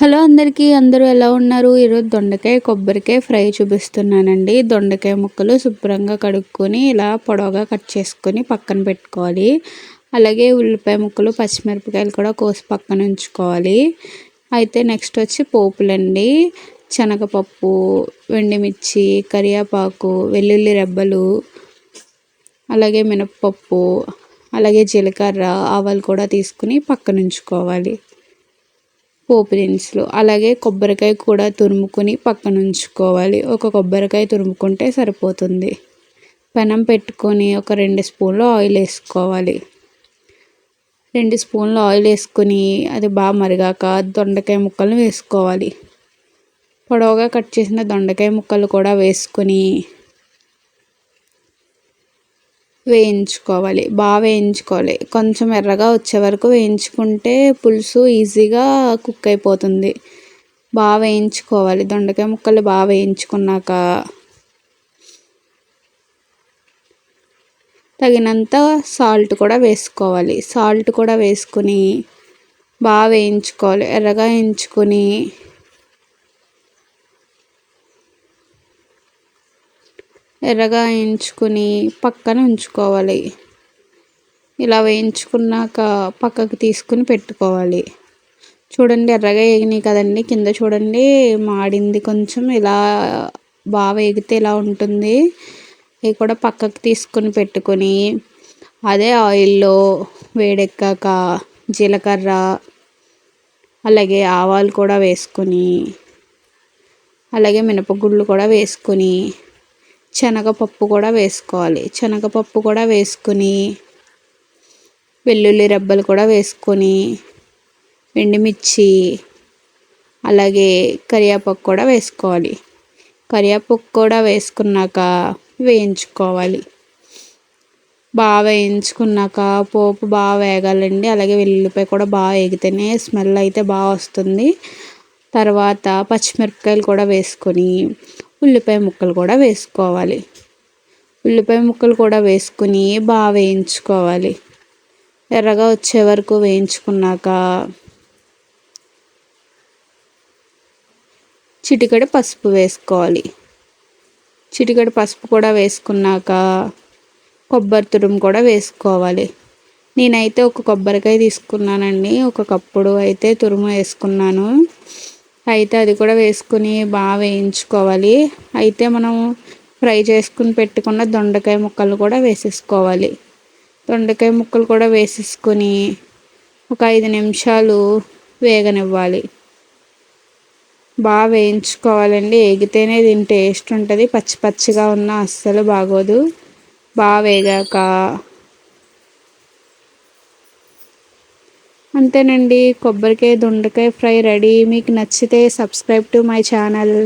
Hello అందరికీ అందరూ ఎలా ఉన్నారు? ఈరోజు దొండకాయ కొబ్బరికాయ ఫ్రై చూపిస్తున్నానండి. దొండకాయ ముక్కలు శుభ్రంగా కడుక్కొని ఇలా పొడవుగా కట్ చేసుకొని పక్కన పెట్టుకోవాలి. అలాగే ఉల్లిపాయ ముక్కలు పచ్చిమిరపకాయలు కూడా కోసి పక్కన ఉంచుకోవాలి. అయితే నెక్స్ట్ వచ్చి పోపులండి. శనగపప్పు వెండిమిర్చి కరివేపాకు వెల్లుల్లి రెబ్బలు అలాగే మినప్పప్పు అలాగే జీలకర్ర ఆవాలు కూడా తీసుకుని పక్కనుంచుకోవాలి పోపు దినుసులు అలాగే కొబ్బరికాయ కూడా తురుముకొని పక్కన ఉంచుకోవాలి ఒక కొబ్బరికాయ తురుముకుంటే సరిపోతుంది. పెనం పెట్టుకొని ఒక రెండు స్పూన్లు ఆయిల్ వేసుకోవాలి. రెండు స్పూన్లు ఆయిల్ వేసుకొని అది బాగా మరిగాక దొండకాయ ముక్కలను వేసుకోవాలి. పొడవుగా కట్ చేసిన దొండకాయ ముక్కలు కూడా వేసుకొని వేయించుకోవాలి. బాగా వేయించుకోవాలి. కొంచెం ఎర్రగా వచ్చే వరకు వేయించుకుంటే పులుసు ఈజీగా కుక్ అయిపోతుంది. బాగా వేయించుకోవాలి. దొండకాయ ముక్కలు బాగా వేయించుకున్నాక తగినంత సాల్ట్ కూడా వేసుకోవాలి. సాల్ట్ కూడా వేసుకుని బాగా వేయించుకోవాలి. ఎర్రగా వేయించుకొని ఎర్రగా వేయించుకుని పక్కన ఉంచుకోవాలి. ఇలా వేయించుకున్నాక పక్కకు తీసుకుని పెట్టుకోవాలి. చూడండి ఎర్రగా వేగినాయి కదండి. కింద చూడండి మాడింది కొంచెం ఇలా బాగా వేగితే ఇలా ఉంటుంది. ఇవి కూడా పక్కకు తీసుకుని పెట్టుకొని అదే ఆయిల్లో వేడెక్కాక జీలకర్ర అలాగే ఆవాలు కూడా వేసుకొని అలాగే మినపగుళ్ళు కూడా వేసుకొని శనగపప్పు కూడా వేసుకోవాలి. శనగపప్పు కూడా వేసుకుని వెల్లుల్లి రెబ్బలు కూడా వేసుకొని ఎండుమిర్చి అలాగే కరివేపాకు కూడా వేసుకోవాలి. కరివేపాకు కూడా వేసుకున్నాక వేయించుకోవాలి. బాగా వేయించుకున్నాక పోపు బాగా వేగాలండి. అలాగే వెల్లుల్లిపాయ కూడా బాగా వేగితేనే స్మెల్ అయితే బాగా వస్తుంది. తర్వాత పచ్చిమిరపకాయలు కూడా వేసుకొని ఉల్లిపాయ ముక్కలు కూడా వేసుకోవాలి. ఉల్లిపాయ ముక్కలు కూడా వేసుకుని బాగా వేయించుకోవాలి. ఎర్రగా వచ్చే వరకు వేయించుకున్నాక చిటికడ పసుపు వేసుకోవాలి. చిటికడ పసుపు కూడా వేసుకున్నాక కొబ్బరి తురుము కూడా వేసుకోవాలి. నేనైతే ఒక కొబ్బరికాయ తీసుకున్నానండి. ఒక కప్పుడు అయితే తురుము వేసుకున్నాను. అయితే అది కూడా వేసుకుని బాగా వేయించుకోవాలి. అయితే మనం ఫ్రై చేసుకుని పెట్టుకున్న దొండకాయ ముక్కలు కూడా వేసేసుకోవాలి. దొండకాయ ముక్కలు కూడా వేసేసుకొని ఒక ఐదు నిమిషాలు వేగనివ్వాలి. బాగా వేయించుకోవాలండి. వేగితేనే దీని టేస్ట్ ఉంటుంది. పచ్చి పచ్చిగా ఉన్న అస్సలు బాగోదు. బాగా వేగాక అంతేనండి. కొబ్బరికాయ దొండకాయ ఫ్రై రెడీ. మీకు నచ్చితే సబ్స్క్రైబ్ టు మై ఛానల్.